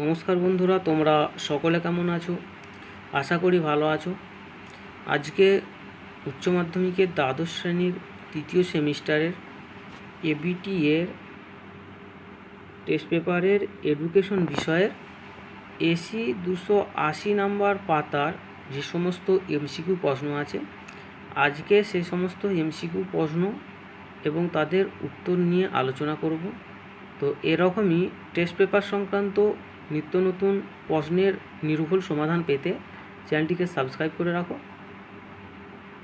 নমস্কার বন্ধুরা, তোমরা সকলে কেমন আছো? আশা করি ভালো আছো। আজকে উচ্চ মাধ্যমিকের দ্বাদশ শ্রেণির তৃতীয় সেমিস্টারের এবিটি এর টেস্ট পেপারের এডুকেশন বিষয়ের এসি দুশো আশি নাম্বার পাতার যে সমস্ত এমসিকিউ প্রশ্ন আছে, আজকে সেই সমস্ত এমসিকিউ প্রশ্ন এবং তাদের উত্তর নিয়ে আলোচনা করব। তো এরকমই টেস্ট পেপার সংক্রান্ত নিত্য নতুন প্রশ্নের নির্ভুল সমাধান পেতে চ্যানেলটিকে সাবস্ক্রাইব করে রাখো।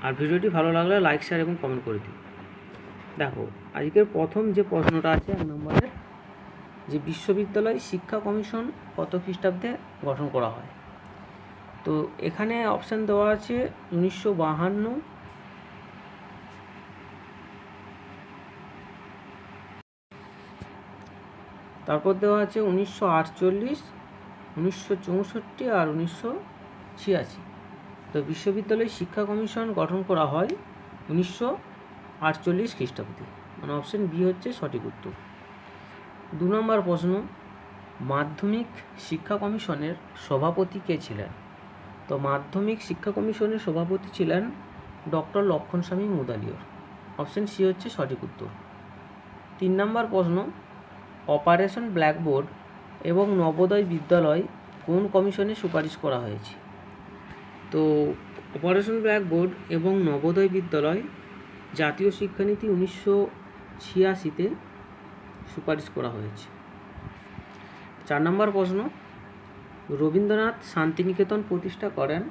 আর ভিডিওটি ভালো লাগলে লাইক শেয়ার এবং কমেন্ট করে দিও। দেখো, আজকের প্রথম যে প্রশ্নটা আছে, এক নম্বরের যে বিশ্ববিদ্যালয় শিক্ষা কমিশন কত খ্রিস্টাব্দে গঠন করা হয়? তো এখানে অপশান দেওয়া আছে উনিশশো বাহান্ন তারপর দেওয়া আছে উনিশশো আটচল্লিশ, উনিশশো চৌষট্টি আর উনিশশো ছিয়াশি। তো বিশ্ববিদ্যালয় শিক্ষা কমিশন গঠন করা হয় উনিশশো আটচল্লিশ খ্রিস্টাব্দে। মানে অপশন বি হচ্ছে সঠিক উত্তর। দু নম্বর প্রশ্ন, মাধ্যমিক শিক্ষা কমিশনের সভাপতি কে ছিলেন? তো মাধ্যমিক শিক্ষা কমিশনের সভাপতি ছিলেন doctor Lakshmanaswami Mudaliar option C হচ্ছে সঠিক উত্তর। তিন নম্বর প্রশ্ন অপারেশন ব্ল্যাকবোর্ড এবং নবোদয় বিদ্যালয় কোন কমিশনে সুপারিশ করা হয়েছে? তো অপারেশন ব্ল্যাকবোর্ড এবং নবোদয় বিদ্যালয় জাতীয় শিক্ষানীতি উনিশশো ছিয়াশিতে সুপারিশ করা হয়েছে। চার নম্বর প্রশ্ন, রবীন্দ্রনাথ শান্তিনিকেতন প্রতিষ্ঠা করেন?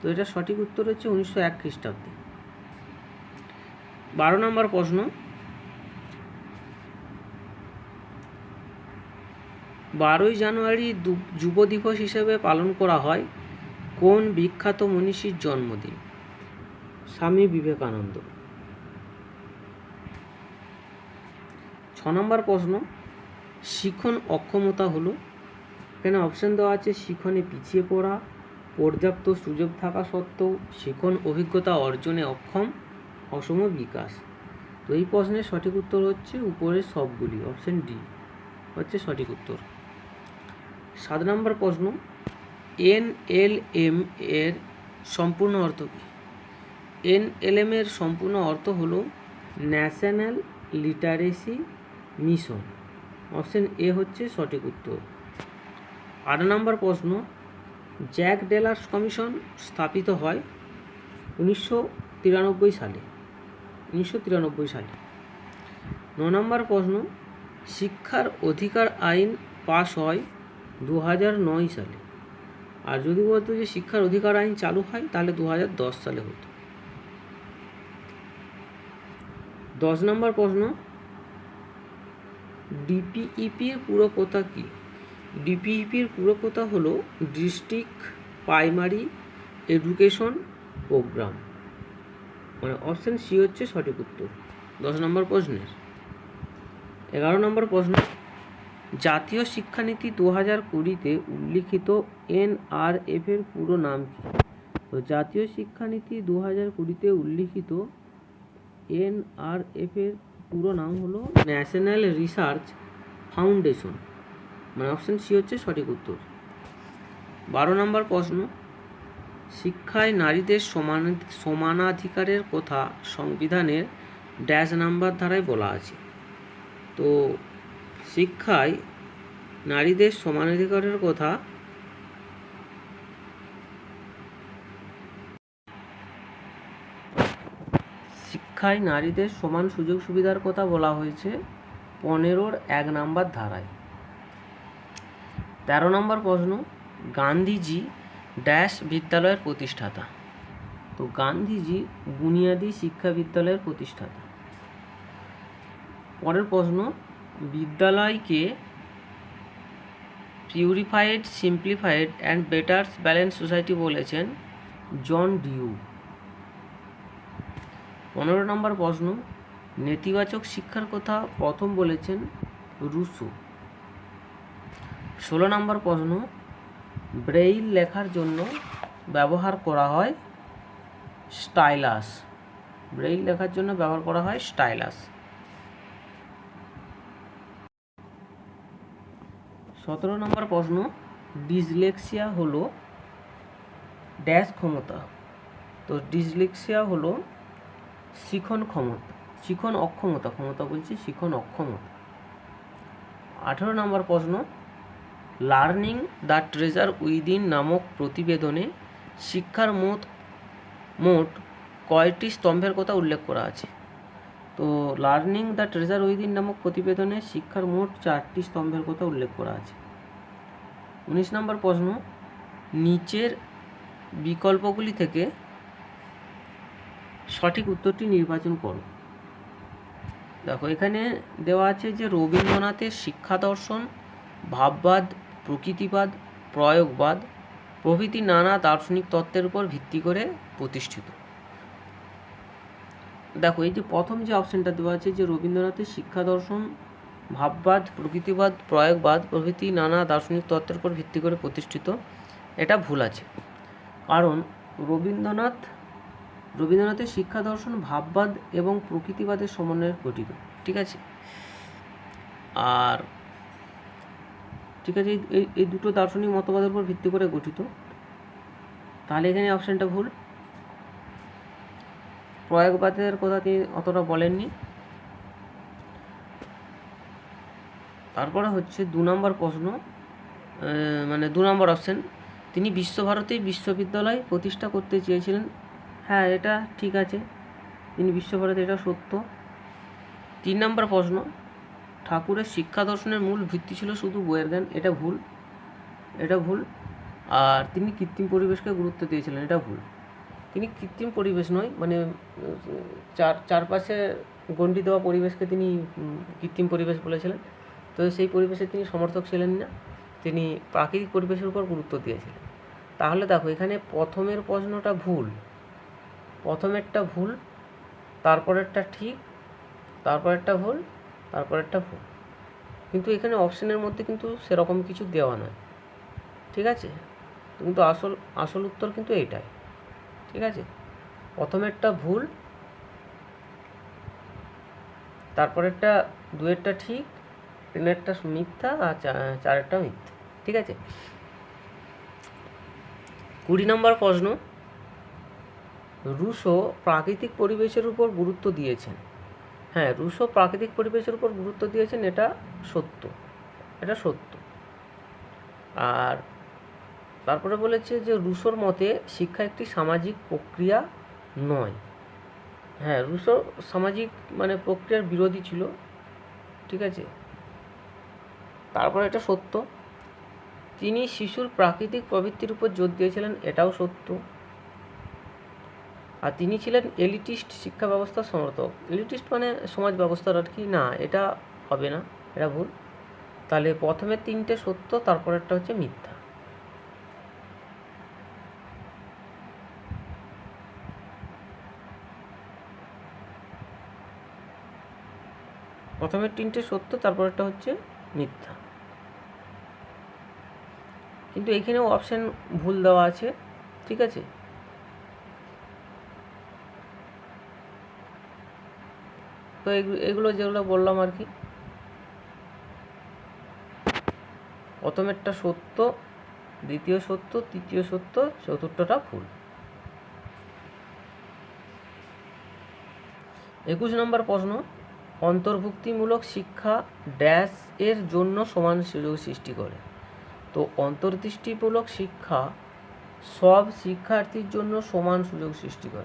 তো এটা সঠিক উত্তর হচ্ছে উনিশশো এক খ্রিস্টাব্দে। বারো নম্বর প্রশ্ন বারোই জানুয়ারি যুব দিবস হিসেবে পালন করা হয়। কোন বিখ্যাত মনীষীর জন্মদিন? স্বামী বিবেকানন্দ। ছ নম্বর প্রশ্ন। শিখন অক্ষমতা হলো। এখানে অপশন দেওয়া আছে, শিখনে পিছিয়ে পড়া, পর্যাপ্ত সুযোগ থাকা সত্ত্বেও শিখন অভিজ্ঞতা অর্জনে অক্ষম, অসম বিকাশ। তো এই প্রশ্নের সঠিক উত্তর হচ্ছে উপরের সবগুলি অপশন ডি হচ্ছে সঠিক উত্তর। সাত নম্বর প্রশ্ন, এন এল এম এর সম্পূর্ণ অর্থ কী? এন এল এম এর সম্পূর্ণ অর্থ হলো national literacy mission. Option A হচ্ছে সঠিক উত্তর। আট নম্বর প্রশ্ন, জ্যাক ডেলার্স কমিশন স্থাপিত হয় উনিশশো তিরানব্বই সালে। উনিশশো তিরানব্বই সালে। ন নম্বর প্রশ্ন, শিক্ষার অধিকার আইন পাশ হয় দু নয় সালে। আর যদি বলতো যে শিক্ষার অধিকার আইন চালু হয়, তাহলে দু হাজার দশ সালে হতো। দশ নম্বর প্রশ্ন ডিপিইপির পুরো কথা কী? ডিপিইপির পুরো কথা হলো ডিস্ট্রিক্ট প্রাইমারি এডুকেশন প্রোগ্রাম। মানে অপশান সি হচ্ছে সঠিক উত্তর। দশ নম্বর প্রশ্নের। এগারো নম্বর প্রশ্ন জাতীয় শিক্ষানীতি দু হাজার কুড়িতে উল্লিখিত এনআরএফ এর পুরো নাম কী? তো জাতীয় শিক্ষানীতি দু হাজার কুড়িতে উল্লিখিত এনআরএফ এর পুরো নাম হলো ন্যাশনাল রিসার্চ ফাউন্ডেশন। মানে অপশান সি হচ্ছে সঠিক উত্তর। বারো নম্বর প্রশ্ন, শিক্ষায় নারীদের সমান, সমানাধিকারের কথা সংবিধানের ড্যাশ নাম্বার ধারায় বলা আছে। তো শিক্ষায় নারীদের সমানাধিকারের কথা শিক্ষায় নারীদের সমান সুযোগ সুবিধার কথা বলা হয়েছে পনেরোর এক নাম্বার ধারায়। তেরো নম্বর প্রশ্ন, গান্ধীজি ড্যাশ বিদ্যালয়ের প্রতিষ্ঠাতা। তো গান্ধীজি বুনিয়াদি শিক্ষা বিদ্যালয়ের প্রতিষ্ঠাতা। পরের প্রশ্ন বিদ্যালয়কে purified simplified and better balance society বলেছেন জন ডিউ। পনেরো নম্বর প্রশ্ন, নেতিবাচক শিক্ষার কথা প্রথম বলেছেন রুসো ষোলো নম্বর প্রশ্ন, ব্রেইল লেখার জন্য ব্যবহার করা হয় স্টাইলাস। ব্রেইল লেখার জন্য ব্যবহার করা হয় স্টাইলাস। সতেরো নম্বর প্রশ্ন, ডিসলেক্সিয়া হলো ড্যাশ ক্ষমতা। তো ডিসলেক্সিয়া হলো শিখন ক্ষমতা, শিখন অক্ষমতা, ক্ষমতা বলছি শিখন অক্ষমতা। আঠেরো নম্বর প্রশ্ন, লার্নিং দ্য ট্রেজার উইদিন নামক প্রতিবেদনে শিক্ষার মোট মোট কয়টি স্তম্ভের কথা উল্লেখ করা আছে? তো লার্নিং দ্য ট্রেজার উইদিন নামক প্রতিবেদনে শিক্ষার মোট চারটি স্তম্ভের কথা উল্লেখ করা আছে। উনিশ নম্বর প্রশ্ন, নিচের বিকল্পগুলি থেকে সঠিক উত্তরটি নির্বাচন করো। দেখো, এখানে দেওয়া আছে যে রবীন্দ্রনাথের শিক্ষা দর্শন, ভাববাদ, প্রকৃতিবাদ, প্রয়োগবাদ প্রভৃতি নানা দার্শনিক তত্ত্বের উপর ভিত্তি করে প্রতিষ্ঠিত। দেখো, এই যে প্রথম যে অপশনটা দেওয়া আছে যে রবীন্দ্রনাথের শিক্ষা দর্শন ভাববাদ, প্রকৃতিবাদ, প্রয়োগবাদ প্রভৃতি নানা দার্শনিক তত্ত্বের উপর ভিত্তি করে প্রতিষ্ঠিত। এটা ভুল আছে। কারণ রবীন্দ্রনাথ, রবীন্দ্রনাথের শিক্ষা দর্শন ভাববাদ এবং প্রকৃতিবাদের সমন্বয়ে গঠিত। ঠিক আছে? আর ঠিক আছে, এই- এই দুটো দার্শনিক মতবাদের উপর ভিত্তি করে গঠিত। তাহলে এখানে অপশানটা ভুল। প্রয়োগবাদের কথা তিনি অতটা বলেননি। তারপরে হচ্ছে দু নম্বর প্রশ্ন মানে দু নম্বর অপশন তিনি বিশ্বভারতী বিশ্ববিদ্যালয় প্রতিষ্ঠা করতে চেয়েছিলেন। হ্যাঁ এটা ঠিক আছে, তিনি বিশ্বভারতী, এটা সত্য। তিন নম্বর প্রশ্ন, ঠাকুরের শিক্ষা দর্শনের মূল ভিত্তি ছিল শুধু বইয়ের জ্ঞান, এটা ভুল এটা ভুল। আর তিনি কৃত্রিম পরিবেশকে গুরুত্ব দিয়েছিলেন, এটা ভুল। তিনি কৃত্রিম পরিবেশ নয় মানে চার, চারপাশে গণ্ডি দেওয়া পরিবেশকে তিনি কৃত্রিম পরিবেশ বলেছিলেন। তো সেই পরিবেশে তিনি সমর্থক ছিলেন না। তিনি প্রাকৃতিক পরিবেশের উপর গুরুত্ব দিয়েছিলেন। তাহলে দেখো, এখানে প্রথমের প্রশ্নটা ভুল। প্রথমেরটা ভুল, তারপরেরটা ঠিক, তারপরেরটা ভুল তারপরেরটা ভুল। কিন্তু এখানে অপশনের মধ্যে কিন্তু সেরকম কিছু দেওয়া নয়। ঠিক আছে? কিন্তু আসল আসল উত্তর কিন্তু এইটাই ঠিক আছে? প্রথমেরটা ভুল, তারপরেরটা, দুয়েরটা ঠিক তিনেরটা মিথ্যা আর চারেরটা মিথ্যা, ঠিক আছে? কুড়ি নম্বর প্রশ্ন। রুশো প্রাকৃতিক পরিবেশের উপর গুরুত্ব দিয়েছেন। হ্যাঁ রুশো প্রাকৃতিক পরিবেশের উপর গুরুত্ব দিয়েছেন, এটা সত্য এটা সত্য। আর তারপরে বলেছে যে রুশোর মতে শিক্ষা একটি সামাজিক প্রক্রিয়া নয়। হ্যাঁ রুশো সামাজিক মানে প্রক্রিয়ার বিরোধী ছিল, ঠিক আছে? তারপরে এটা সত্য। তিনি শিশুর প্রাকৃতিক প্রবৃত্তির উপর জোর দিয়েছিলেন, এটাও সত্য। আর তিনি ছিলেন এলিটিস্ট শিক্ষা ব্যবস্থার সমর্থক। এলিটিস্ট মানে সমাজ ব্যবস্থার আর কি, না, এটা হবে না, এটা ভুল। তাহলে প্রথমে তিনটে সত্য, তারপরেরটা হচ্ছে মিথ্যা। প্রথমের তিনটে সত্য, তারপরেরটা হচ্ছে মিথ্যা। কিন্তু এখানেও অপশান ভুল দেওয়া আছে, ঠিক আছে? তো এগু- এগুলো যেগুলো বললাম আর কি। প্রথমেরটা সত্য, দ্বিতীয় সত্য, তৃতীয় সত্য, চতুর্থটা ভুল। একুশ নম্বর প্রশ্ন। অন্তর্ভুক্তিমূলক শিক্ষা ড্যাশ এর জন্য সমান সুযোগ সৃষ্টি করে। তো অন্তর্দৃষ্টিমূলক শিক্ষা সব শিক্ষার্থীর জন্য সমান সুযোগ সৃষ্টি করে।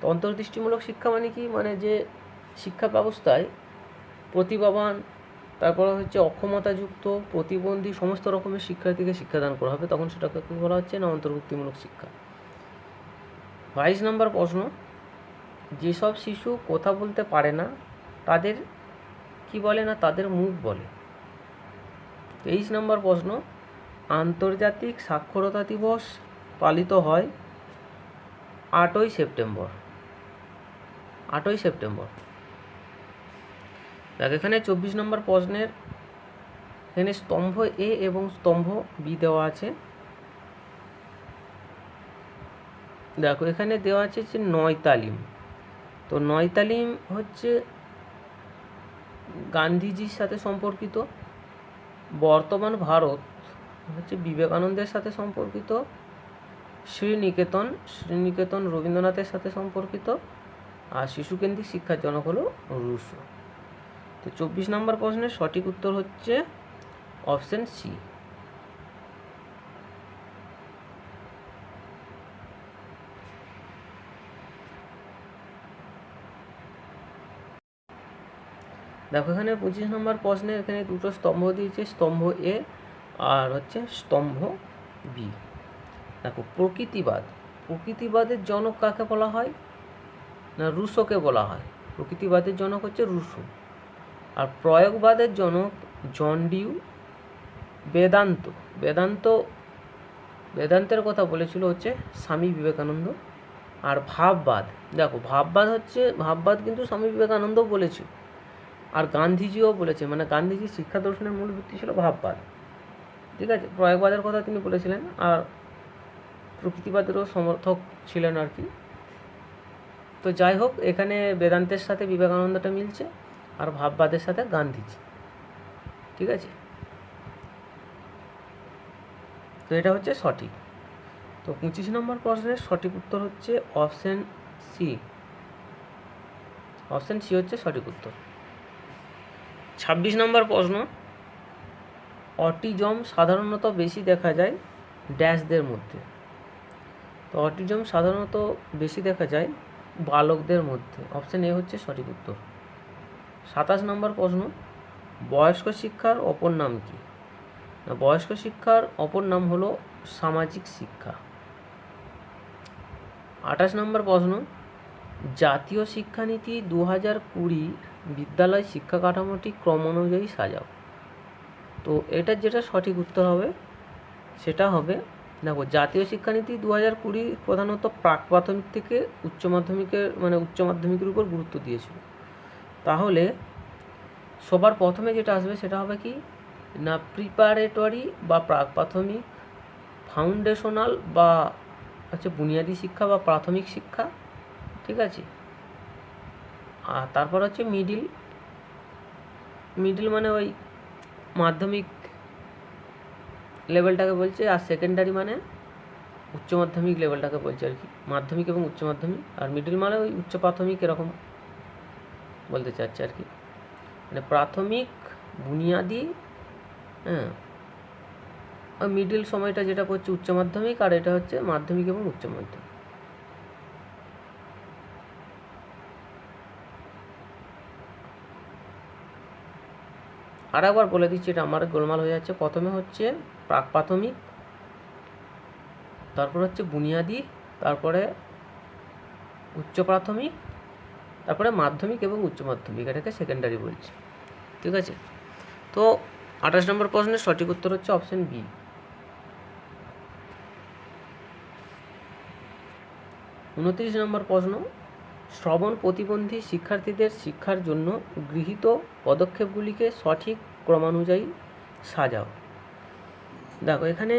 তো অন্তর্দৃষ্টিমূলক শিক্ষা মানে কি? মানে যে শিক্ষা ব্যবস্থায় প্রতিভাবান, তারপর হচ্ছে অক্ষমতাযুক্ত, প্রতিবন্ধী সমস্ত রকমের শিক্ষার্থীকে শিক্ষাদান করা হবে। তখন সেটাকে কী বলা হচ্ছে না? অন্তর্ভুক্তিমূলক শিক্ষা। বাইশ নম্বর প্রশ্ন, যেসব শিশু কথা বলতে পারে না তাদের কি বলে না, তাদের মুখ বলে। তেইশ নম্বর প্রশ্ন, আন্তর্জাতিক সাক্ষরতা দিবস পালিত হয় আটই সেপ্টেম্বর। আটই সেপ্টেম্বর। দেখ, এখানে চব্বিশ নম্বর প্রশ্নের, এখানে স্তম্ভ এ এবং স্তম্ভ বি দেওয়া আছে। দেখো, এখানে দেওয়া আছে যে নয় তালিম। তো নয় তালিম হচ্ছে গান্ধীজির সাথে সম্পর্কিত, বর্তমান ভারত হচ্ছে বিবেকানন্দের সাথে সম্পর্কিত, শ্রীনিকেতন শ্রীনিকেতন রবীন্দ্রনাথের সাথে সম্পর্কিত, আর শিশুকেন্দ্রিক শিক্ষার জনক হলো রুশো। তো চব্বিশ নম্বর প্রশ্নের সঠিক উত্তর হচ্ছে অপশন সি দেখো এখানে পঁচিশ নম্বর প্রশ্নে এখানে দুটো স্তম্ভ দিয়েছে, স্তম্ভ এ আর হচ্ছে স্তম্ভ বি দেখো, প্রকৃতিবাদ। প্রকৃতিবাদের জনক কাকে বলা হয়? না, রুশোকে বলা হয়। প্রকৃতিবাদের জনক হচ্ছে রুশো। আর প্রয়োগবাদের জনক জন ডিউ বেদান্ত। বেদান্ত, বেদান্তের কথা বলেছিল হচ্ছে স্বামী বিবেকানন্দ। আর ভাববাদ। দেখো, ভাববাদ হচ্ছে, ভাববাদ কিন্তু স্বামী বিবেকানন্দ বলেছিল আর গান্ধীজিও বলেছে মানে গান্ধীজির শিক্ষা দর্শনের মূল ভিত্তি ছিল ভাববাদ। ঠিক আছে? প্রয়োগবাদের কথা তিনি বলেছিলেন আর প্রকৃতিবাদেরও সমর্থক ছিলেন আর কি। তো যাই হোক, এখানে বেদান্তের সাথে বিবেকানন্দটা মিলছে আর ভাববাদের সাথে গান্ধীজি। ঠিক আছে? তো এটা হচ্ছে সঠিক। তো পঁচিশ নম্বর প্রশ্নের সঠিক উত্তর হচ্ছে অপশন সি। অপশন সি হচ্ছে সঠিক উত্তর। ছাব্বিশ নম্বর প্রশ্ন। অটিজম সাধারণত বেশি দেখা যায় ড্যাশদের মধ্যে। তো অটিজম সাধারণত বেশি দেখা যায় বালকদের মধ্যে। অপশান এ হচ্ছে সঠিক উত্তর। সাতাশ নম্বর প্রশ্ন, বয়স্ক শিক্ষার অপর নাম কি? বয়স্ক শিক্ষার অপর নাম হলো সামাজিক শিক্ষা। আঠাশ নম্বর প্রশ্ন, জাতীয় শিক্ষানীতি দু হাজার কুড়ি বিদ্যালয় শিক্ষা কাঠামোটি ক্রম অনুযায়ী সাজাও। তো এটার যেটা সঠিক উত্তর হবে, সেটা হবে, দেখো, জাতীয় শিক্ষানীতি দু হাজার কুড়ি প্রধানত প্রাক প্রাথমিক থেকে উচ্চ মাধ্যমিকের মানে উচ্চ মাধ্যমিকের উপর গুরুত্ব দিয়েছিল। তাহলে সবার প্রথমে যেটা আসবে সেটা হবে কি, না প্রিপারেটরি বা প্রাক প্রাথমিক ফাউন্ডেশনাল বা হচ্ছে বুনিয়াদী শিক্ষা বা প্রাথমিক শিক্ষা, ঠিক আছে? আর তারপর হচ্ছে মিডিল মিডিল মানে ওই মাধ্যমিক লেভেলটাকে বলছে, আর সেকেন্ডারি মানে উচ্চ মাধ্যমিক লেভেলটাকে বলছে আর কি। মাধ্যমিক এবং উচ্চ মাধ্যমিক, আর মিডিল মানে ওই উচ্চ প্রাথমিক এরকম বলতে চাচ্ছে আর কি। মানে প্রাথমিক, বুনিয়াদি হ্যাঁ মিডিল সময়টা যেটা করছে উচ্চ মাধ্যমিক, আর এটা হচ্ছে মাধ্যমিক এবং উচ্চ মাধ্যমিক। আর একবার বলে দিচ্ছি, এটা আমার গোলমাল হয়ে যাচ্ছে। প্রথমে হচ্ছে প্রাক প্রাথমিক, তারপর হচ্ছে বুনিয়াদি, তারপরে উচ্চ প্রাথমিক, তারপরে মাধ্যমিক এবং উচ্চ মাধ্যমিক, এটাকে সেকেন্ডারি বলছি। ঠিক আছে? তো আঠাশ নম্বর প্রশ্নের সঠিক উত্তর হচ্ছে অপশন বি উনত্রিশ নম্বর প্রশ্ন শ্রবণ প্রতিবন্ধী শিক্ষার্থীদের শিক্ষার জন্য গৃহীত পদক্ষেপগুলিকে সঠিক ক্রমানুযায়ী সাজাও। দেখো, এখানে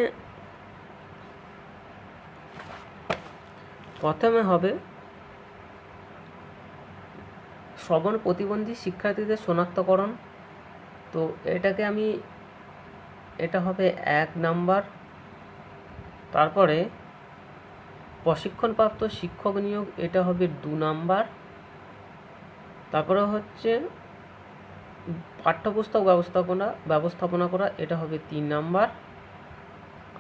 প্রথমে হবে শ্রবণ প্রতিবন্ধী শিক্ষার্থীদের শনাক্তকরণ। তো এটাকে আমি, এটা হবে এক নাম্বার। তারপরে প্রশিক্ষণপ্রাপ্ত শিক্ষক নিয়োগ, এটা হবে দু নাম্বার। তারপরে হচ্ছে পাঠ্যপুস্তক ব্যবস্থাপনা ব্যবস্থাপনা করা, এটা হবে তিন নাম্বার।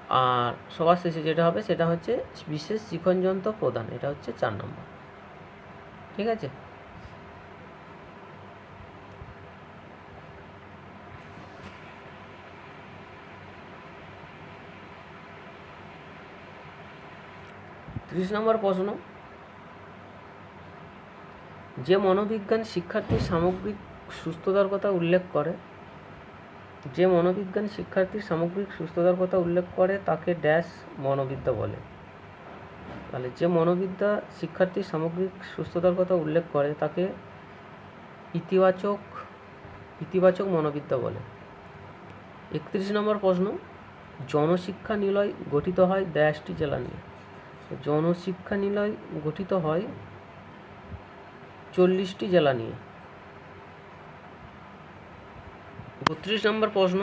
আর সবার শেষে যেটা হবে, সেটা হচ্ছে বিশেষ শিক্ষণযন্ত্র প্রদান, এটা হচ্ছে চার নম্বর। ঠিক আছে? ত্রিশ নম্বর প্রশ্ন। যে মনোবিজ্ঞান শিক্ষার্থীর সামগ্রিক সুস্থতার কথা উল্লেখ করে, যে মনোবিজ্ঞান শিক্ষার্থীর সামগ্রিক সুস্থতার কথা উল্লেখ করে, তাকে ড্যাশ মনোবিদ্যা বলে। তাহলে যে মনোবিদ্যা শিক্ষার্থীর সামগ্রিক সুস্থতার কথা উল্লেখ করে, তাকে ইতিবাচক ইতিবাচক মনোবিদ্যা বলে। একত্রিশ নম্বর প্রশ্ন, জনশিক্ষা নিলয় গঠিত হয় ড্যাশটি জেলা নিয়ে। জনশিক্ষা নিলয় গঠিত হয় চল্লিশটি জেলা নিয়ে। বত্রিশ নম্বর প্রশ্ন।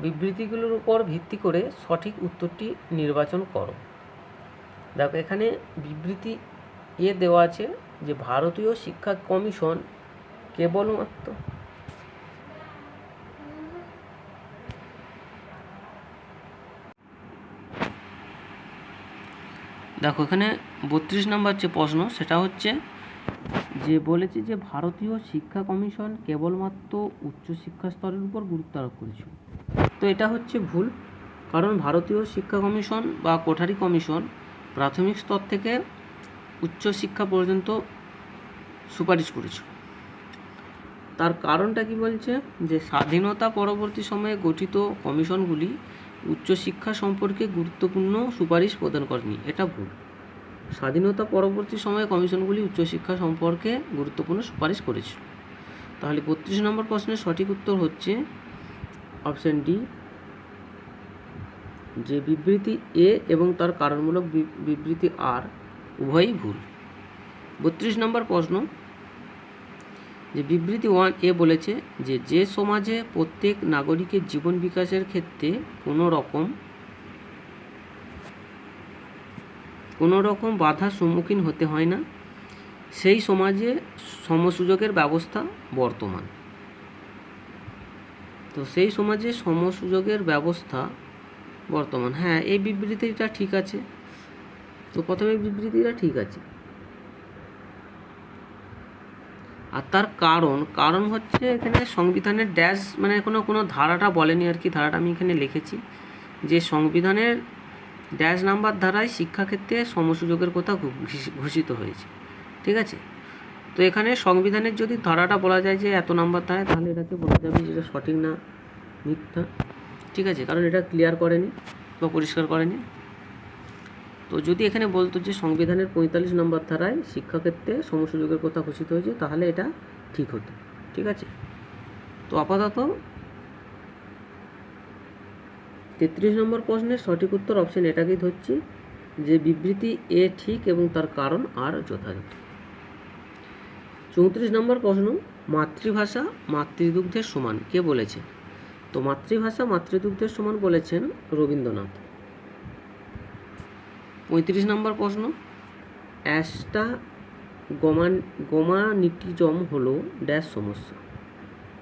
বিবৃতিগুলোর উপর ভিত্তি করে সঠিক উত্তরটি নির্বাচন করো। দেখো, এখানে বিবৃতি এ দেওয়া আছে যে ভারতীয় শিক্ষা কমিশন কেবলমাত্র দেখো, এখানে বত্রিশ নম্বর যে প্রশ্ন, সেটা হচ্ছে যে বলেছে যে ভারতীয় শিক্ষা কমিশন কেবলমাত্র উচ্চশিক্ষা স্তরের উপর গুরুত্ব আরোপ করেছিল। তো এটা হচ্ছে ভুল, কারণ ভারতীয় শিক্ষা কমিশন বা কোঠারি কমিশন প্রাথমিক স্তর থেকে উচ্চশিক্ষা পর্যন্ত সুপারিশ করেছিল তার কারণটা কি বলছে? যে স্বাধীনতা পরবর্তী সময়ে গঠিত কমিশনগুলি উচ্চশিক্ষা সম্পর্কে গুরুত্বপূর্ণ সুপারিশ প্রদান করেনি, এটা ভুল। স্বাধীনতা পরবর্তী সময়ে কমিশনগুলি উচ্চশিক্ষা সম্পর্কে গুরুত্বপূর্ণ সুপারিশ করেছিল। তাহলে বত্রিশ নম্বর প্রশ্নের সঠিক উত্তর হচ্ছে অপশন ডি, যে বিবৃতি এ এবং তার কারণমূলক বিবৃতি আর উভয়ই ভুল। বত্রিশ নম্বর প্রশ্ন যে বিবৃতি ওয়ান এ বলেছে যে যে সমাজে প্রত্যেক নাগরিকের জীবন বিকাশের ক্ষেত্রে কোনো রকম কোনো রকম বাধার সম্মুখীন হতে হয় না। সেই সমাজে সমসুযোগের ব্যবস্থা বর্তমান। তো সেই সমাজে সমসুযোগের ব্যবস্থা বর্তমান। হ্যাঁ এই বিবৃতিটা ঠিক আছে। তো প্রথমে বিবৃতিটা ঠিক আছে। আর তার কারণ কারণ হচ্ছে এখানে সংবিধানের ড্যাশ মানে কোনো কোনো ধারাটা বলেনি আর কি, ধারাটা আমি এখানে লিখেছি। যে সংবিধানের ড্যাশ নাম্বার ধারায় শিক্ষাক্ষেত্রে সমসুযোগের কথা ঘোষিত হয়েছে। ঠিক আছে? তো এখানে সংবিধানের যদি ধারাটা বলা যায় যে এত নাম্বার ধারায়, তাহলে এটাকে বলা যাবে যেটা সঠিক না মিথ্যা। ঠিক আছে? কারণ এটা ক্লিয়ার করেনি বা পরিষ্কার করেনি। তো যদি এখানে বলতো যে সংবিধানের পঁয়তাল্লিশ নম্বর ধারায় শিক্ষাক্ষেত্রে সমসুযোগের কথা ঘোষিত হয়েছে, তাহলে এটা ঠিক হতো। ঠিক আছে? তো আপাতত তেত্রিশ নম্বর প্রশ্নের সঠিক উত্তর অপশন এটাকেই ধরছি, যে বিবৃতি এ ঠিক এবং তার কারণ আর যথাযথ। চৌত্রিশ নম্বর প্রশ্ন, মাতৃভাষা মাতৃদুগ্ধের সমান কে বলেছে তো মাতৃভাষা মাতৃদুগ্ধের সমান বলেছেন রবীন্দ্রনাথ। পঁয়ত্রিশ নম্বর প্রশ্ন। অ্যাস্টা গমান, গোমানিটিজম হলো ড্যাশ সমস্যা।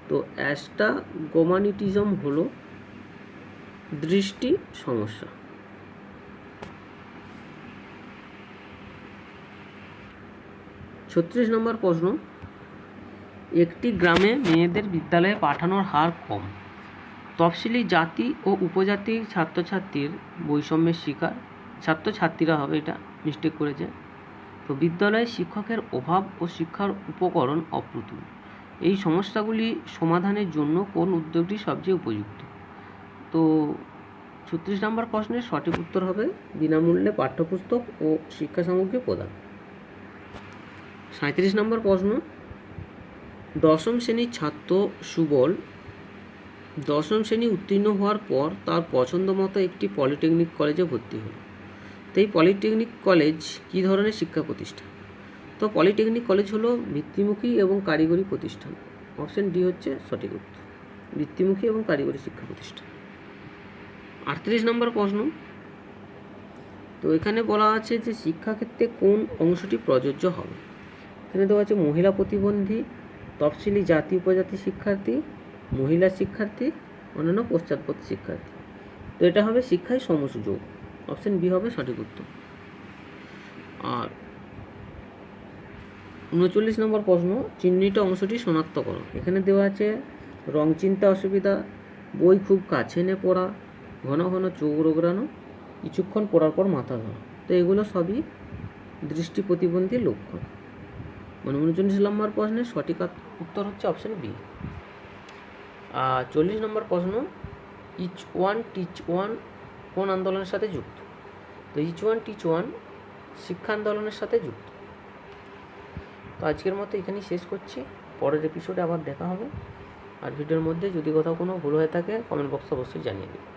তো অ্যাস্টা গোমানিটিজম হলো দৃষ্টি সমস্যা। ছত্রিশ নম্বর প্রশ্ন। একটি গ্রামে মেয়েদের বিদ্যালয়ে পাঠানোর হার কম। তফসিলি জাতি ও উপজাতির ছাত্রছাত্রীর বৈষম্যের শিকার। ছাত্রছাত্রীরা হবে এটা মিস্টেক করেছে। তো বিদ্যালয়ে শিক্ষকের অভাব ও শিক্ষার উপকরণ অপ্রতুল। এই সমস্যাগুলি সমাধানের জন্য কোন উদ্যোগটি সবচেয়ে উপযুক্ত? তো ছত্রিশ নম্বর প্রশ্নের সঠিক উত্তর হবে বিনামূল্যে পাঠ্যপুস্তক ও শিক্ষা সামগ্রী প্রদান। সাঁত্রিশ নম্বর প্রশ্ন, দশম শ্রেণির ছাত্র সুবল দশম শ্রেণি উত্তীর্ণ হওয়ার পর তার পছন্দ মতো একটি পলিটেকনিক কলেজে ভর্তি হলো। তো এই পলিটেকনিক কলেজ কী ধরনের শিক্ষা প্রতিষ্ঠান? তো পলিটেকনিক কলেজ হলো বৃত্তিমুখী এবং কারিগরি প্রতিষ্ঠান। অপশন ডি হচ্ছে সঠিক উত্তর। বৃত্তিমুখী এবং কারিগরি শিক্ষা প্রতিষ্ঠান। আটত্রিশ নম্বর প্রশ্ন। তো এখানে বলা আছে যে শিক্ষাক্ষেত্রে কোন অংশটি প্রযোজ্য হবে? এখানে দেওয়া আছে মহিলা প্রতিবন্ধী, তফসিলি জাতি উপজাতি শিক্ষার্থী, মহিলা শিক্ষার্থী, অন্যান্য পশ্চাৎপদ শিক্ষার্থী। তো এটা হবে শিক্ষায় সমসুযোগ। অপশন বি হবে সঠিক উত্তর। আর উনচল্লিশ নম্বর প্রশ্ন, চিহ্নিত অংশটি শনাক্ত করো। এখানে দেওয়া আছে, রং চিনতে অসুবিধা, বই খুব কাছে এনে পড়া, ঘন ঘন চোখ রোগড়ানো কিছুক্ষণ পড়ার পর মাথা ধরা। তো এগুলো সবই দৃষ্টি প্রতিবন্ধী লক্ষণ। মানে উনচল্লিশ নম্বর প্রশ্নের সঠিক উত্তর হচ্ছে অপশান বি আর চল্লিশ নম্বর প্রশ্ন ইচ ওয়ান টিচ ওয়ান কোন আন্দোলনের সাথে যুক্ত? তো ইচ ওয়ান টিচ ওয়ান শিক্ষা আন্দোলনের সাথে যুক্ত। তো আজকের মতো এখানেই শেষ করছি। পরের এপিসোডে আবার দেখা হবে। আর ভিডিওর মধ্যে যদি কোথাও কোনো ভুল হয়ে থাকে কমেন্ট বক্সে অবশ্যই জানিয়ে দেবে